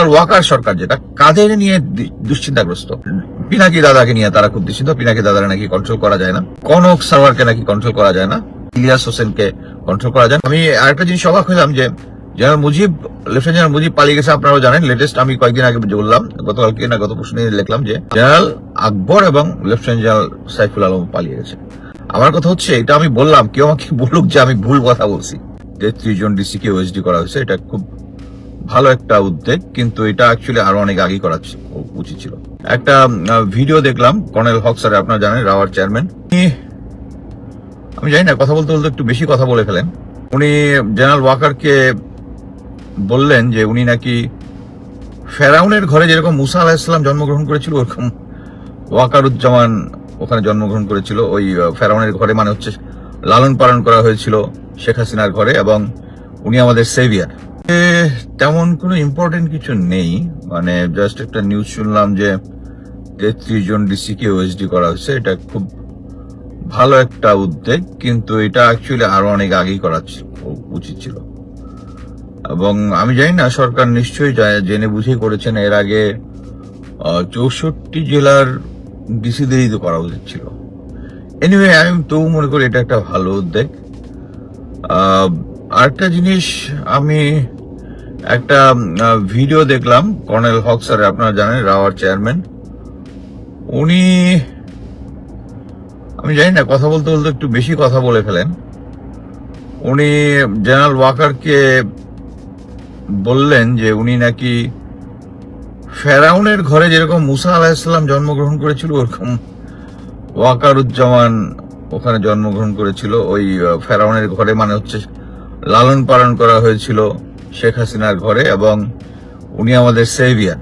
General Waker সরকার যেটা, কাদের নিয়ে দুশ্চিন্তাগ্রস্ত? পিনাকি দাদাকে নিয়ে তারা খুব দুশ্চিন্ত, পিনাকি দাদার নাকি কন্ট্রোল করা যায় না। কনক সারওয়ারকে নাকি কন্ট্রোল করা যায় না। ইলিয়াস হোসেনকে কন্ট্রোল করা যায়। আমি আরেকটা জিনিস অবাক হলাম যে, general Mujib, lieutenant general Mujib পালিয়ে গেছে, আপনারাও জানেন। লেটেস্ট আমি কয়েকদিন আগে বললাম, গতকালকে না গত পরশু দিন লিখলাম যে, জেনারেল আকবর এবং লেফটেন্যান্ট জেনারেল সাইফুল আলম পালিয়ে গেছে। আমার কথা হচ্ছে, এটা আমি বললাম, কেউ আমাকে বলুক যে আমি ভুল কথা বলছি। যে ত্রিজন ডিসি কে ওএসডি করা হয়েছে, এটা খুব ভালো একটা উদ্যোগ, কিন্তু এটা অ্যাকচুয়ালি আরও অনেক আগে করা উচিত ছিল। একটা ভিডিও দেখলাম, কর্নেল হক স্যার, আপনারা জানেন, রাওয়ার চেয়ারম্যান। আমি জানি না, কথা বলতে বলতে একটু বেশি কথা বলে ফেলেন। উনি জেনারেল ওয়াকারকে বললেন যে উনি নাকি ফেরাউনের ঘরে যেরকম মুসা আলাহিসাল্লাম জন্মগ্রহণ করেছিল, ওরকম ওয়াকারুজ্জামান ওখানে জন্মগ্রহণ করেছিল। ওই ফেরাউনের ঘরে মানে হচ্ছে লালন পালন করা হয়েছিল শেখ হাসিনার ঘরে এবং উনি আমাদের সেভিয়ার। তেমন কোনো ইম্পর্টেন্ট কিছু নেই। মানে জাস্ট একটা নিউজ শুনলাম যে তেত্রিশ জন ডিসি কে ওএসডি করা হয়েছে এটা খুব ভালো একটা উদ্যোগ, কিন্তু এটা অ্যাকচুয়ালি আরও অনেক আগেই করা উচিত ছিল। এবং আমি জানি না, সরকার নিশ্চয়ই জেনে বুঝে করেছেন, এর আগে চৌষট্টি জেলার ডিসিদেরই তো করা উচিত ছিল। এনিওয়ে আমি তবু মনে করি এটা একটা ভালো উদ্যোগ। আরেকটা জিনিস আমি একটা ভিডিও দেখলাম, কর্নেল হক স্যার, আপনারা জানেন, রাওয়ার চেয়ারম্যান। উনি, আমি জানি না, কথা বলতে বলতে একটু বেশি কথা বলে ফেলেন। উনি জেনারেল ওয়াকারকে বললেন যে উনি নাকি ফেরাউনের ঘরে যেরকম মুসা আলাহিসাল্লাম জন্মগ্রহণ করেছিল, ওরকম ওয়াকারুজ্জামান ওখানে জন্মগ্রহণ করেছিল। ওই ফেরাউনের ঘরে মানে হচ্ছে লালন পালন করা হয়েছিল। শেখ হাসিনার ঘরে এবং উনি আমাদের সেভিয়ার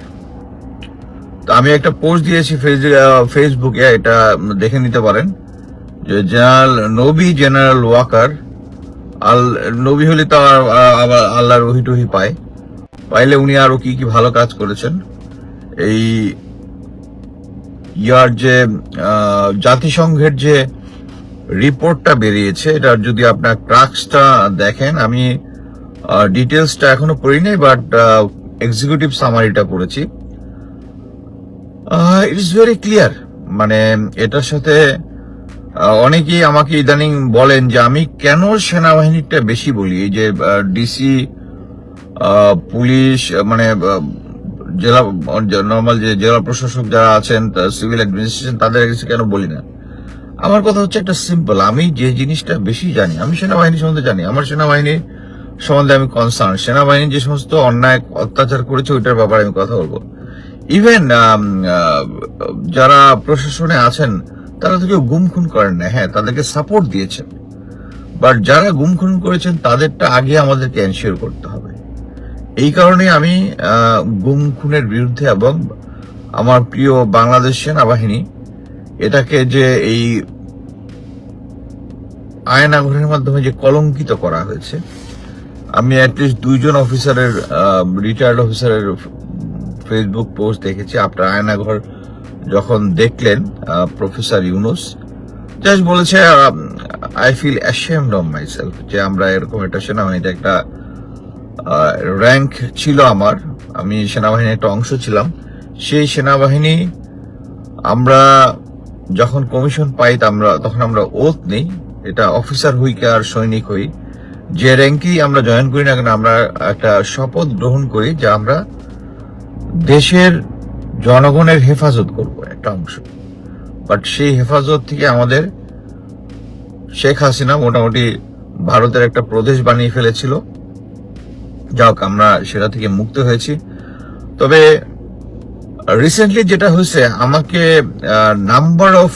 তো আমি একটা পোস্ট দিয়েছি ফেস- ফেসবুকে এটা দেখে নিতে পারেন। যে জেনারেল নবী জেনারেল ওয়াকার, আল, নবী হলে তো আবার আল্লাহর ওহি টহি পায়। পাইলে উনি আরও কি কি ভালো কাজ করেছেন। এই ইয়ার যে জাতিসংঘের যে রিপোর্টটা বেরিয়েছে, এটার যদি আপনার ক্রাক্সটা দেখেন, আমি ডিটেলসটা এখনও নাই বাট এক্সিকিউটিভ সামারিটা পড়েছি। ইট ইস ভেরি ক্লিয়ার মানে এটার সাথে অনেকেই আমাকে ইদানিং বলেন যে, আমি কেন সেনাবাহিনীটা বেশি বলি? এই যে ডিসি পুলিশ মানে জেলা নর্মাল যে জেলা প্রশাসক যারা আছেন সিভিল অ্যাডমিনিস্ট্রেশন তাদের কাছে কেন বলি না? আমার কথা হচ্ছে একটা সিম্পল আমি যে জিনিসটা বেশি জানি, আমি সেনাবাহিনী সম্বন্ধে জানি, আমার সেনাবাহিনী সম্বন্ধে আমি কনসার্ন সেনাবাহিনী যে সমস্ত অন্যায় অত্যাচার করেছে, ওইটার ব্যাপারে আমি কথা বলব। ইভেন যারা প্রশাসনে আছেন, তারা তো কেউ গুম খুন করেন না। হ্যাঁ তাদেরকে সাপোর্ট দিয়েছেন। বাট যারা গুম খুন করেছেন, তাদেরটা আগে আমাদেরকে এনশিওর করতে হবে। এই কারণে আমি গুম খুনের বিরুদ্ধে এবং আমার প্রিয় বাংলাদেশ সেনাবাহিনী, এটাকে যে এই আয়নাঘরের মাধ্যমে যে কলঙ্কিত করা হয়েছে আমি অ্যাটলিস্ট দুইজন অফিসারের রিটায়ার্ড অফিসারের ফেসবুক পোস্ট দেখেছি। আপনার আয়নাঘর যখন দেখলেন প্রফেসর ইউনুস জাস্ট বলেছে I feel ashamed of myself যে আমরা এরকম একটা সেনাবাহিনীতে একটা র্যাঙ্ক ছিল আমার। আমি সেনাবাহিনীর একটা অংশ ছিলাম। সেই সেনাবাহিনী আমরা যখন কমিশন পাই আমরা, তখন আমরা ওথ নেই। এটা অফিসার হই কি আর সৈনিক হই। যে র্যাঙ্কেই আমরা জয়েন করি না কেন, আমরা একটা শপথ গ্রহণ করি যে আমরা দেশের জনগণের হেফাজত করব একটা অংশ। বাট সেই হেফাজত থেকে আমাদের শেখ হাসিনা মোটামুটি ভারতের একটা প্রদেশ বানিয়ে ফেলেছিল। যাক, আমরা সেটা থেকে মুক্ত হয়েছি। তবে রিসেন্টলি যেটা হয়েছে, আমাকে number of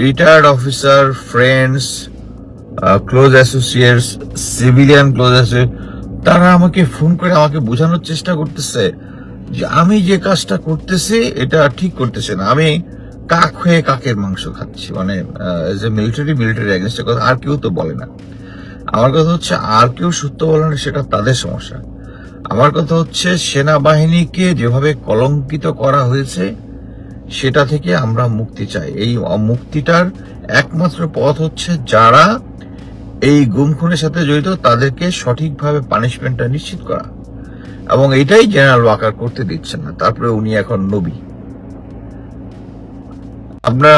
retired officer friends close associates civilian close associate তারা আমাকে ফোন করে আমাকে বোঝানোর চেষ্টা করতেছে যে আমি যে কাজটা করতেছি, এটা ঠিক করতেছে না। আমি কাক হয়ে কাকের মাংস খাচ্ছি মানে এজ মিলিটারি মিলিটারি এগেনস্টের কথা আর কেউ তো বলে না। আমার কথা হচ্ছে, আর কেউ সত্য বলে না, সেটা তাদের সমস্যা। আমার কথা হচ্ছে, সেনাবাহিনীকে যেভাবে কলঙ্কিত করা হয়েছে, সেটা থেকে আমরা মুক্তি চাই। এই মুক্তিটার একমাত্র পথ হচ্ছে যারা এই গুম খুনের সাথে জড়িত তাদেরকে সঠিকভাবে পানিশমেন্টটা নিশ্চিত করা। এবং এটাই জেনারেল ওয়াকার করতে দিচ্ছেন না। তারপরে উনি এখন নবী। আপনার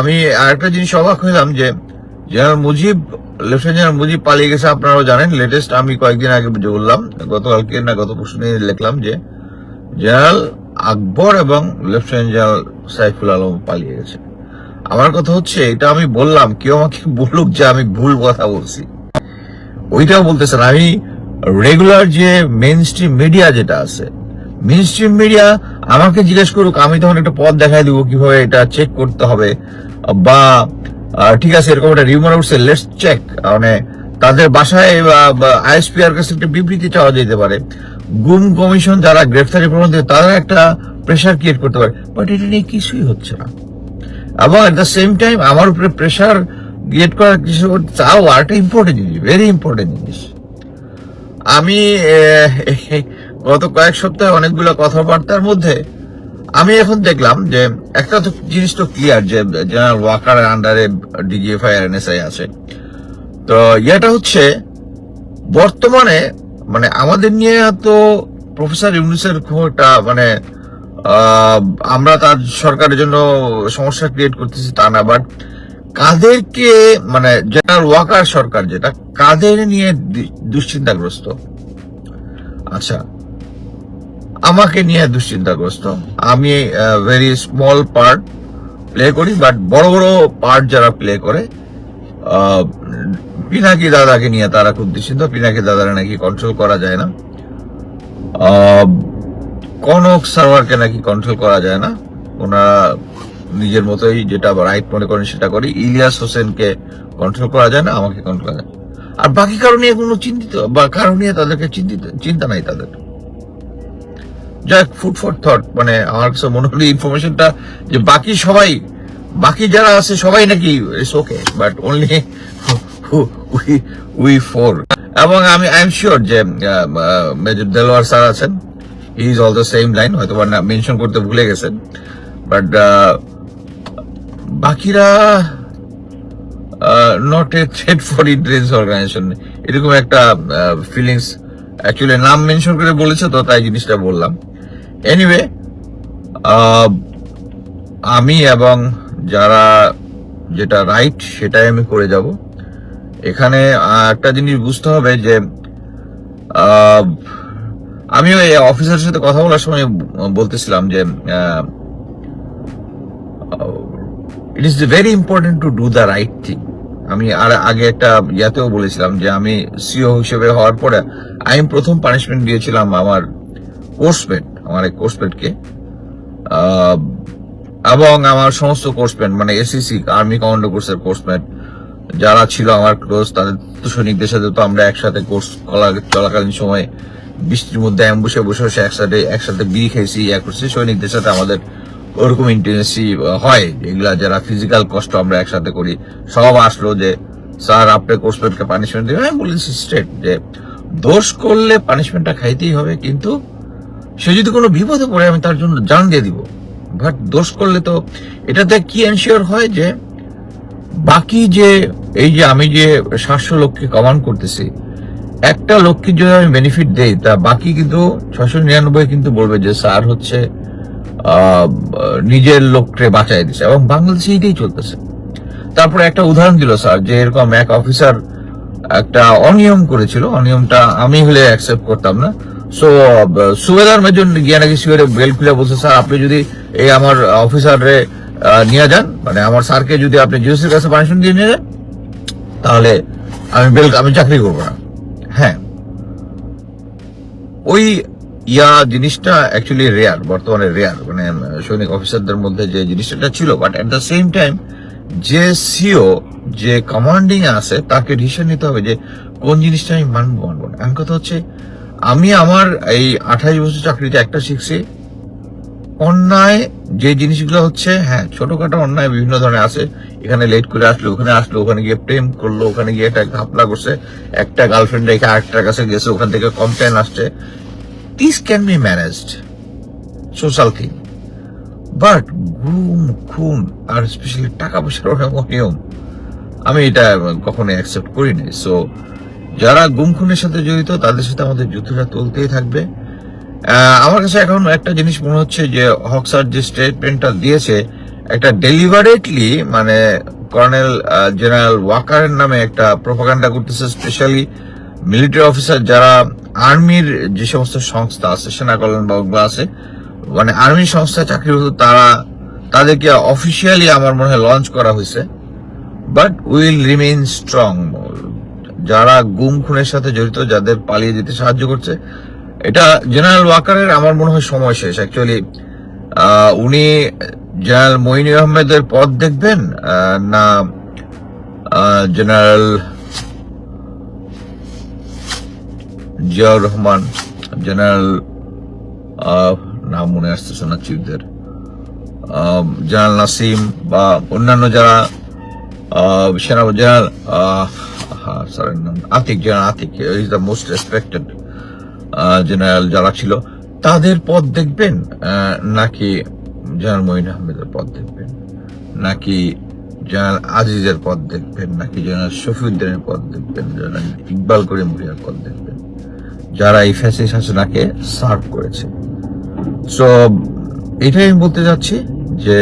আমি আরেকটা জিনিস অবাক হইলাম যে general Mujib lieutenant general Mujib পালিয়ে গেছে, আপনারাও জানেন। লেটেস্ট আমি কয়েকদিন আগে বললাম, গতকালকে না গত পরশু লিখলাম যে জেনারেল আকবর এবং লেফটেন্যান্ট জেনারেল সাইফুল আলম পালিয়ে গেছে। আমার কথা হচ্ছে, এটা আমি বললাম, কেউ আমাকে বলুক যে আমি ভুল কথা বলছি। ওইটাও বলতেছেন, আমি রেগুলার যে মেন স্ট্রিম মিডিয়া যেটা আছে মেন স্ট্রিম মিডিয়া আমাকে জিজ্ঞেস করুক, আমি তখন একটা পথ দেখাই দিব কীভাবে এটা চেক করতে হবে, বা ঠিক আছে, এরকম একটা রিউমার উঠছে লেটস চেক মানে তাদের বাসায় আইএসপিআর কাছে একটা বিবৃতি চাওয়া যেতে পারে। গুম কমিশন যারা গ্রেফতারি প্রবন্ধ, তারা একটা প্রেশার ক্রিয়েট করতে পারে বাট এটা নিয়ে কিছুই হচ্ছে না। এবং এট দ্য সেম টাইম আমার উপরে প্রেশার ক্রিয়েট করার কিছু তাও আরেকটা ইম্পর্টেন্ট জিনিস ভেরি ইম্পর্টেন্ট জিনিস। আমি গত কয়েক সপ্তাহে অনেকগুলো কথাবার্তার মধ্যে আমি এখন দেখলাম যে একটা তো জিনিস তো ক্লিয়ার যে জেনারেল ওয়াকারের আন্ডারে ডিজিএফআই আর এনএসআই আছে। তো ইয়েটা হচ্ছে বর্তমানে মানে আমাদের নিয়ে তো প্রফেসর ইউনুসের খুব একটা মানে আমরা তার সরকারের জন্য সমস্যা ক্রিয়েট করতেছি তা না বাট কাদেরকে মানে জেনারেল ওয়াকার সরকার যেটা, কাদের নিয়ে দুশ্চিন্তাগ্রস্ত? আচ্ছা আমাকে নিয়ে দুশ্চিন্তাগ্রস্ত। আমি ভেরি স্মল পার্ট প্লে করি বাট বড় বড় পার্ট যারা প্লে করে পিনাকি দাদাকে নিয়ে তারা খুব দুশ্চিন্ত, পিনাকি দাদারা নাকি কন্ট্রোল করা যায় না। কনক সার্ভারকে নাকি কন্ট্রোল করা যায় না। ওনারা নিজের মতোই যেটা রাইট মনে করেন সেটা করি। ইলিয়াস হোসেনকে কন্ট্রোল করা যায় না, আমাকে কন্ট্রোল করা যায় আর বাকি কারণ কোনো চিন্তিত, বা কারণ নিয়ে তাদেরকে চিন্তিত, চিন্তা নাই তাদের। যাক ফুড ফর থট মানে আমার কাছে মনে হলো ইনফরমেশনটা যে বাকি সবাই, বাকি যারা আছে সবাই নাকি it's okay but only we we four এবং আমি আই এম শিওর যে মেজর দেলোয়ার স্যার আছেন। Is all the same line হয়তো মেনশন করতে ভুলে গেছেন। বাট বাকিরা not a threat for intelligence organisation এরকম একটা ফিলিংস অ্যাকচুয়ালি নাম মেনশন করে বলেছে তো, তাই জিনিসটা বললাম। এনিওয়ে আমি এবং যারা যেটা রাইট সেটাই আমি করে যাব। এখানে একটা জিনিস বুঝতে হবে যে আমিও এই অফিসারের সাথে কথা বলার সময় বলতেছিলাম যে it is very important to do the right thing আমি আর আগে একটা ইয়াতেও বলেছিলাম যে, আমি সিও হিসেবে হওয়ার পরে আমি প্রথম পানিশমেন্ট দিয়েছিলাম আমার কোর্সমেট আমার এক কোর্সমেটকে এবং আমার সমস্ত কোর্সমেট মানে এসিসি আর্মি কমান্ডো কোর্সের কোর্সমেট যারা ছিল আমার ক্লোজ তাদের সৈনিকদের সাথে তো আমরা একসাথে কোর্স চলাকালীন সময় বৃষ্টির মধ্যে অ্যাম্বুসে বসে বসে একসাথে একসাথে বিড়ি খেয়েছি ইয়া করছি। সৈনিকদের সাথে আমাদের ওরকম ইন্টেন্সি হয়। এগুলা যারা ফিজিক্যাল কষ্ট আমরা একসাথে করি, সব আসলো যে, স্যার, আপনি কোর্সমেটকে পানিশমেন্ট দিবেন। আমি বলেছি স্ট্রেট যে, দোষ করলে পানিশমেন্টটা খাইতেই হবে, কিন্তু সে যদি কোনো বিপদে পড়ে, আমি তার জন্য জান দিয়ে দিব। বাট দোষ করলে তো এটাতে কি এনশিওর হয় যে, বাকি যে, এই যে আমি যে সাতশো লোককে কমান্ড করতেছি একটা লোককে যদি আমি বেনিফিট দেই, তা বাকি কিন্তু ছশো নিরানব্বই কিন্তু বলবে যে স্যার হচ্ছে নিজের লোককে বাঁচাই দিছে এবং বাংলাদেশে এইটাই চলতেছে। তারপরে একটা উদাহরণ দিল স্যার, যে এরকম এক অফিসার একটা অনিয়ম করেছিল, অনিয়মটা আমি হলে অ্যাকসেপ্ট করতাম না। সো সুবেদার মেজন গিয়ে নাকি সুবেরে বেল খুলে বলছে, স্যার, আপনি যদি এই আমার অফিসারে নিয়ে যান মানে আমার স্যারকে যদি আপনি জিওসির কাছে পানিশমেন্ট দিয়ে নিয়ে যান, তাহলে আমি বেল, আমি চাকরি করব না। হ্যাঁ। ওই ইয়া জিনিসটা অ্যাকচুয়ালি রেয়ার বর্তমানে রেয়ার মানে সৈনিক অফিসারদের মধ্যে যে জিনিসটা ছিল but at the same time যে সিও যে কমান্ডিং আছে, তাকে ডিসিশন নিতে হবে যে কোন জিনিসটা আমি মানবো মানবো না। এখন কথা হচ্ছে, আমি আমার এই আঠাশ বছর চাকরিতে একটা শিখছি অন্যায় যে জিনিসগুলো হচ্ছে হ্যাঁ ছোটখাটো অন্যায় বিভিন্ন ধরনের আছে। এখানে লেট করে আসলো, ওখানে আসলো, ওখানে গিয়ে প্রেম করল, ওখানে গিয়ে একটা ঘাপলা করছে, একটা গার্লফ্রেন্ড রেখে আরেকটার কাছে গেছে, ওখান থেকে কমপ্লেন আসছে। This can be managed social thing but গুম, খুন, আর স্পেশালি টাকা পয়সার অনিয়ম, আমি এটা কখনো অ্যাকসেপ্ট করি নাই সো যারা গুম, খুনের সাথে জড়িত, তাদের সাথে আমাদের যুদ্ধটা চলতেই থাকবে। আমার কাছে এখন একটা জিনিস মনে হচ্ছে যে হকসার যে স্টেটমেন্টটা দিয়েছে, একটা ডেলিভারেটলি মানে কর্নেল জেনারেল ওয়াকারের নামে একটা প্রোপাগান্ডা করতেছে স্পেশালি মিলিটারি অফিসার যারা আর্মির যে সমস্ত সংস্থা আছে, সেনা কল্যাণ বা আছে মানে আর্মি সংস্থা চাকরিরত তারা তাদেরকে অফিসিয়ালি আমার মনে হয় লঞ্চ করা হয়েছে। বাট উইল রিমেইন স্ট্রং যারা গুম খুনের সাথে জড়িত, যাদের পালিয়ে যেতে সাহায্য করছে এটা জেনারেল ওয়াকারের আমার মনে হয় সময় শেষ. অ্যাকচুয়ালি উনি জেনারেল মইনি আহমেদের পদ দেখবেন না জেনারেল জিয়াউর রহমান জেনারেল নাম মনে আসতেছে না চিফদের জেনারেল নাসিম বা অন্যান্য যারা সেনা general Atiq general Atiq is the most respected general যারা ছিল, তাদের পদ দেখবেন নাকি জেনারেল মঈন আহমেদের পদ দেখবেন, নাকি জেনারেল আজিজের পদ দেখবেন, নাকি জেনারেল শফিউদ্দিনের পদ দেখবেন, জেনারেল ইকবাল করিম ভুইয়ার পদ দেখবেন, যারা এই ফ্যাসিস হাসিনাকে সার্ভ করেছে। সো এটাই আমি বলতে যাচ্ছি যে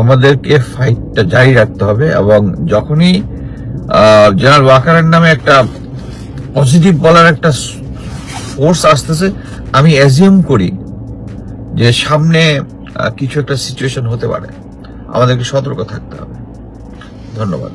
আমাদেরকে ফাইটটা জারি রাখতে হবে এবং যখনই জেনারেল ওয়াকারের নামে একটা পজিটিভ বলার একটা ফোর্স আসতেছে, আমি অ্যাজিউম করি যে সামনে কিছু একটা সিচুয়েশন হতে পারে। আমাদেরকে সতর্ক থাকতে হবে। ধন্যবাদ।